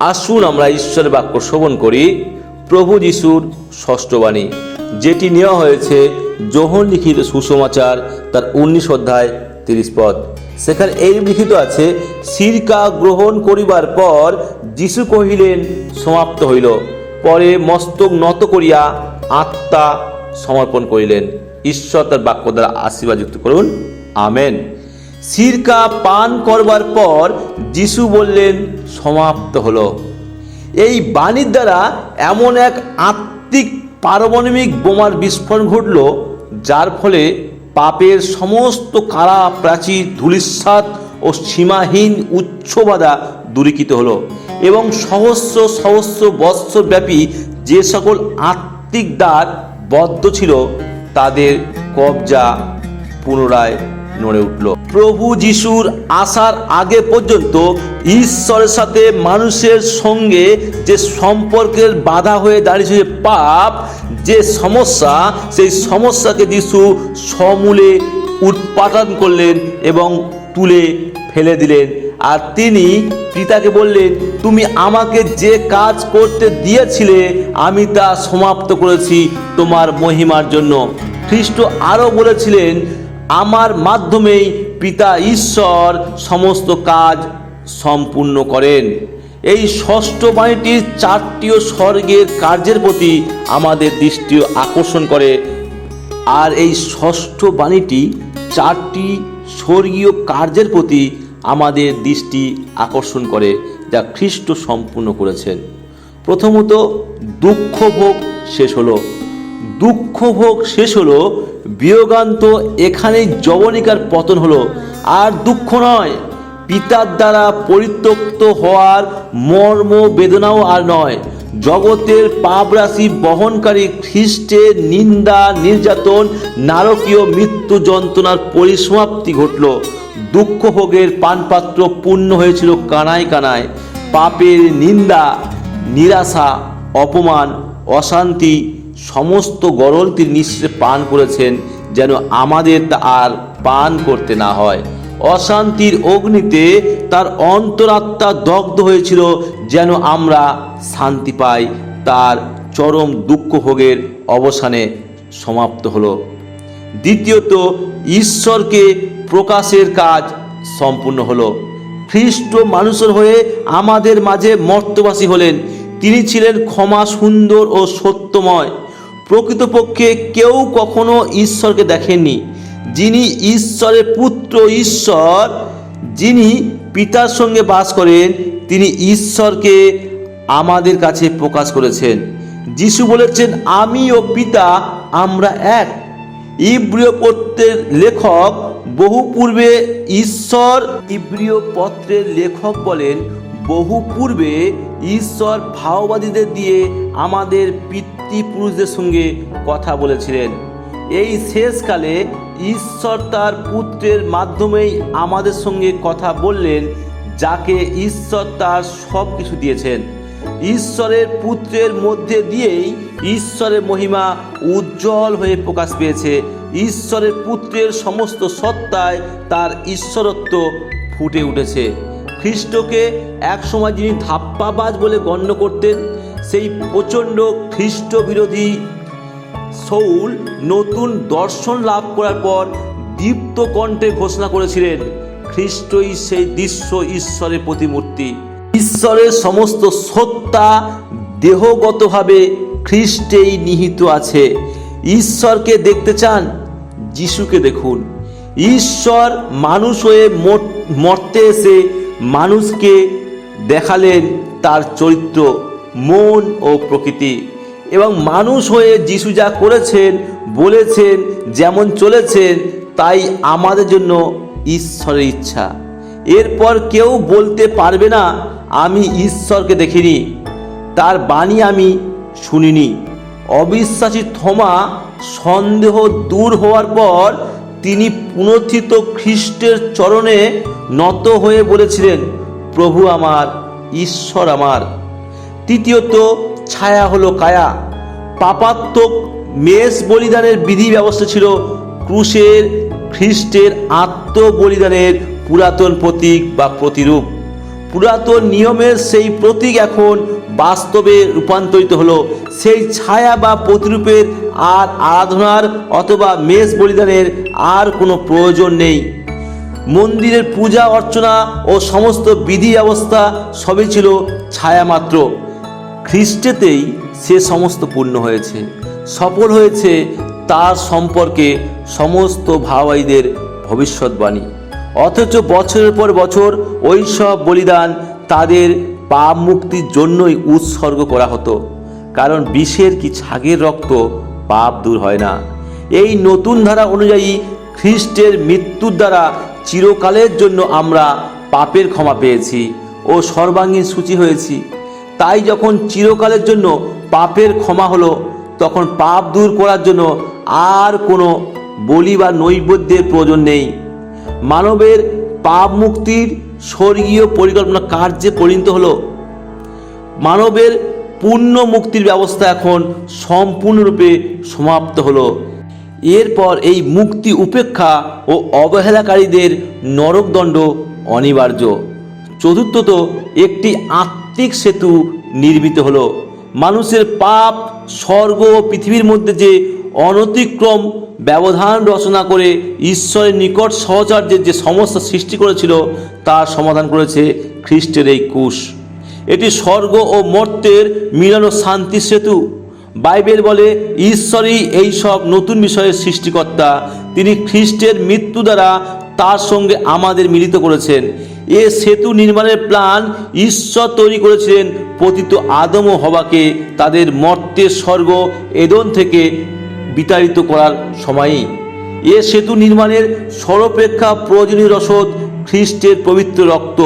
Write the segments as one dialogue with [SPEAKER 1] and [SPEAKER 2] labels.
[SPEAKER 1] আসুন আমরা ঈশ্বরের বাক্য শ্রবণ করি। প্রভু যিশুর ষষ্ঠ বাণী, যেটি নেওয়া হয়েছে যোহন লিখিত সুসমাচার তার উনিশ অধ্যায় তিরিশ পদ। সেখানে এই লিখিত আছে, সিরকা গ্রহণ করিবার পর যিশু কহিলেন, সমাপ্ত হইল। পরে মস্তক নত করিয়া আত্মা সমর্পণ করিলেন। ঈশ্বর তার বাক্য দ্বারা আশীর্বাদ যুক্ত করুন। আমেন। সিরকা পান করবার পর যিশু বললেন, সমাপ্ত হলো। এই বাণীর দ্বারা এমন এক আত্মিক পারমাণবিক বোমার বিস্ফোরণ ঘটল, যার ফলে পাপের সমস্ত কারা প্রাচীর ধূলিসাৎ ও সীমাহীন উচ্চবাদা দূরীকৃত হলো এবং সহস্র সহস্র বৎসরব্যাপী যে সকল আত্মিক দ্বার বদ্ধ ছিল, তাদের কবজা পুনরায় নড়ে উঠল। প্রভু যিশুর আসার আগে পর্যন্ত ঈশ্বরের সাথে মানুষের সঙ্গে যে সম্পর্কের বাধা হয়ে দাঁড়িয়েছে পাপ, যে সমস্যা, সেই সমস্যাকে যিশু সমূলে উৎপাদন করলেন এবং তুলে ফেলে দিলেন। আর তিনি পিতাকে বললেন, তুমি আমাকে যে কাজ করতে দিয়েছিলে, আমি তা সমাপ্ত করেছি তোমার মহিমার জন্য। খ্রিস্ট আরও বলেছিলেন আমার মাধ্যমেই পিতা ঈশ্বর সমস্ত কাজ সম্পূর্ণ করেন। এই ষষ্ঠ বাণীটির চারটিও স্বর্গের কার্যের প্রতি আমাদের দৃষ্টি আকর্ষণ করে। আর এই ষষ্ঠ বাণীটি চারটি স্বর্গীয় কার্যের প্রতি আমাদের দৃষ্টি আকর্ষণ করে, যা খ্রিস্ট সম্পূর্ণ করেছেন। প্রথমত দুঃখ ভোগ শেষ হলো। দুঃখ ভোগ শেষ হলো বিয়োগান্ত এখানেই যবনিকার পতন হলো। আর দুঃখ নয়, পিতার দ্বারা পরিত্যক্ত হওয়ার মর্ম, বেদনাও আর নয়। জগতের পাপরাশি বহনকারী খ্রিস্টের নিন্দা, নির্যাতন, নারকীয় মৃত্যু যন্ত্রণার পরিসমাপ্তি ঘটল। দুঃখ ভোগের পানপাত্র পূর্ণ হয়েছিল কানায় কানায়। পাপের নিন্দা, নিরাশা, অপমান, অশান্তি সমস্ত গরল তিনি নিঃশ্বাসে পান করেছেন, যেন আমাদের তা আর পান করতে না হয়। অশান্তির অগ্নিতে তার অন্তরাত্মা দগ্ধ হয়েছিল, যেন আমরা শান্তি পাই। তার চরম দুঃখ ভোগের অবসানে সমাপ্ত হলো। দ্বিতীয়ত, ঈশ্বরকে প্রকাশের কাজ সম্পূর্ণ হলো। খ্রিস্ট মানুষের হয়ে আমাদের মাঝে মর্তবাসী হলেন। তিনি ছিলেন ক্ষমা সুন্দর ও সত্যময়। প্রকৃতপক্ষে কেউ কখনো ঈশ্বরকে দেখেননি, যিনি ঈশ্বরের পুত্র ঈশ্বর, যিনি পিতার সঙ্গে বাস করেন, তিনি ঈশ্বরকে আমাদের কাছে প্রকাশ করেছেন। যিশু বলেছেন, আমি ও পিতা, আমরা এক। ইব্রিয় পত্রের লেখক বহু পূর্বে ঈশ্বর ইব্রিয় পত্রের লেখক বলেন, বহু পূর্বে ঈশ্বর ভাওবাদীদের দিয়ে আমাদের পিতৃপুরুষদের সঙ্গে কথা বলেছিলেন। এই শেষকালে ঈশ্বর তার পুত্রের মাধ্যমেই আমাদের সঙ্গে কথা বললেন, যাকে ঈশ্বর তার সব কিছু দিয়েছেন। ঈশ্বরের পুত্রের মধ্যে দিয়েই ঈশ্বরের মহিমা উজ্জ্বল হয়ে প্রকাশ পেয়েছে। ঈশ্বরের পুত্রের সমস্ত সত্তায় তার ঈশ্বরত্ব ফুটে উঠেছে। খ্রিস্টকে একসময় যিনি ধাপ্পাবাজ বলে গণ্য করতেন সেই প্রচণ্ড খ্রিস্ট বিরোধী সৌল নতুন দর্শন লাভ করার পর দীপ্ত কণ্ঠে ঘোষণা করেছিলেন, খ্রিস্টই সেই দৃশ্য ঈশ্বরের প্রতিমূর্তি। ঈশ্বরের সমস্ত সত্তা দেহগতভাবে খ্রিস্টেই নিহিত আছে। ঈশ্বরকে দেখতে চান, যিশুকে দেখুন। ঈশ্বর মানুষ হয়ে মর- মর্তে এসে মানুষকে দেখালেন তার চরিত্র। মন ও প্রকৃতি এবং মানুষ হয়ে যিশু যা করেছেন, বলেছেন, যেমন চলেছেন, তাই আমাদের জন্য ঈশ্বরের ইচ্ছা। এরপর কেউ বলতে পারবে না, আমি ঈশ্বরকে দেখিনি, তার বাণী আমি শুনিনি। অবিশ্বাসী থমা সন্দেহ দূর হওয়ার পর তিনি পুনথিত খ্রিস্টের চরণে নত হয়ে বলেছিলেন, প্রভু আমার, ঈশ্বর আমার। তৃতীয়ত, ছায়া হলো কায়া। পাপাত্মক মেষ বলিদানের বিধি ব্যবস্থা ছিল ক্রুশের, খ্রিস্টের আত্মবলিদানের পুরাতন প্রতীক বা প্রতিরূপ। পুরাতন নিয়মের সেই প্রতীক এখন বাস্তবে রূপান্তরিত হলো। সেই ছায়া বা প্রতিরূপের আর আরাধনার অথবা মেষ বলিদানের আর কোনো প্রয়োজন নেই। মন্দিরের পূজা অর্চনা ও সমস্ত বিধি ব্যবস্থা সবই ছিল ছায়া মাত্র। খ্রিস্টেতেই সে সমস্ত পূর্ণ হয়েছে। সফল হয়েছে তার সম্পর্কে সমস্ত ভাবাইদের ভবিষ্যৎবাণী। অথচ বছরের পর বছর ওই সব বলিদান তাদের পাপ মুক্তির জন্যই উৎসর্গ করা হতো। কারণ বিষের কি ছাগের রক্ত পাপ দূর হয় না। এই নতুন ধারা অনুযায়ী খ্রিস্টের মৃত্যুর দ্বারা চিরকালের জন্য আমরা পাপের ক্ষমা পেয়েছি ও সর্বাঙ্গীন সূচি হয়েছি। তাই যখন চিরকালের জন্য পাপের ক্ষমা হলো, তখন পাপ দূর করার জন্য আর কোনো বলি বা নৈবেদ্যের প্রয়োজন নেই। মানবের পাপ মুক্তির স্বর্গীয় পরিকল্পনা কার্যে পরিণত হলো? মানবের পূর্ণ মুক্তির ব্যবস্থা এখন সম্পূর্ণরূপে সমাপ্ত হলো। এরপর এই মুক্তি উপেক্ষা ও অবহেলাকারীদের নরকদণ্ড অনিবার্য। চতুর্থত একটি আত্মিক সেতু নির্মিত হলো। মানুষের পাপ, স্বর্গ ও পৃথিবীর মধ্যে যে অনতিক্রম ব্যবধান রচনা করে ঈশ্বরের নিকট সহচার্যের যে সমস্যা সৃষ্টি করেছিল, তার সমাধান করেছে খ্রিস্টের এই কুশ। এটি স্বর্গ ও মর্তের মিলানো শান্তি সেতু। বাইবেল বলে, ঈশ্বরই এই সব নতুন বিষয়ের সৃষ্টিকর্তা। তিনি খ্রিস্টের মৃত্যু দ্বারা তার সঙ্গে আমাদের মিলিত করেছেন। এ সেতু নির্মাণের প্ল্যান ঈশ্বর তৈরি করেছিলেন পতিত আদম ও হবাকে তাদের মর্তের স্বর্গ এদন থেকে বিতাড়িত করার সময়ই। এ সেতু নির্মাণের সর্বপেক্ষা প্রয়োজনীয় রসদ খ্রিস্টের পবিত্র রক্ত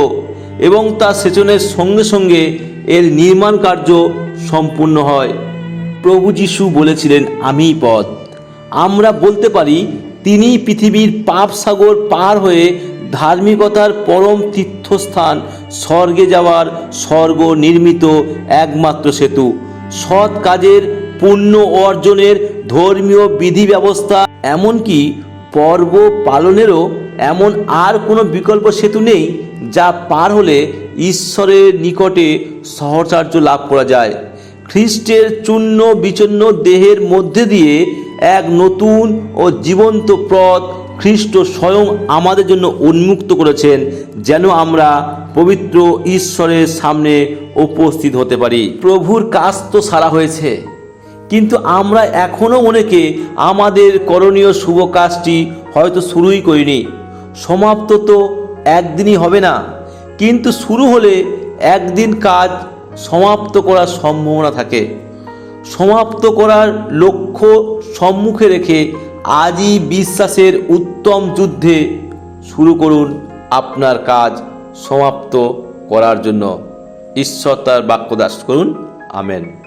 [SPEAKER 1] এবং তা সেচনের সঙ্গে সঙ্গে এর নির্মাণ কার্য সম্পূর্ণ হয়। প্রভু যিশু বলেছিলেন আমিই পথ। আমরা বলতে পারি তিনি পৃথিবীর পাপ সাগর পার হয়ে ধার্মিকতার পরম তীর্থস্থান, স্বর্গে যাওয়ার স্বর্গ নির্মিত একমাত্র সেতু। সৎ কাজের, পুণ্য অর্জনের ধর্মীয় বিধি ব্যবস্থা এমনকি পর্ব পালনেরও এমন আর কোনো বিকল্প সেতু নেই যা পার হলে ঈশ্বরের নিকটে সহচার্য লাভ করা যায়। খ্রিস্টের চূর্ণ বিচূর্ণ দেহের মধ্যে দিয়ে এক নতুন ও জীবন্ত পথ খ্রিস্ট স্বয়ং আমাদের জন্য উন্মুক্ত করেছেন, যেন আমরা পবিত্র ঈশ্বরের সামনে উপস্থিত হতে পারি। প্রভুর কাজ তো সারা হয়েছে, কিন্তু আমরা এখনও অনেকে আমাদের করণীয় শুভ কাজটি হয়তো শুরুই করিনি। সমাপ্ত তো একদিনই হবে না, কিন্তু শুরু হলে একদিন কাজ সমাপ্ত করার সম্ভাবনা থাকে। সমাপ্ত করার লক্ষ্য সম্মুখে রেখে আজই বিশ্বাসের উত্তম যুদ্ধে শুরু করুন আপনার কাজ সমাপ্ত করার জন্য। ঈশ্বর তার বাক্য দাস করুন। আমেন।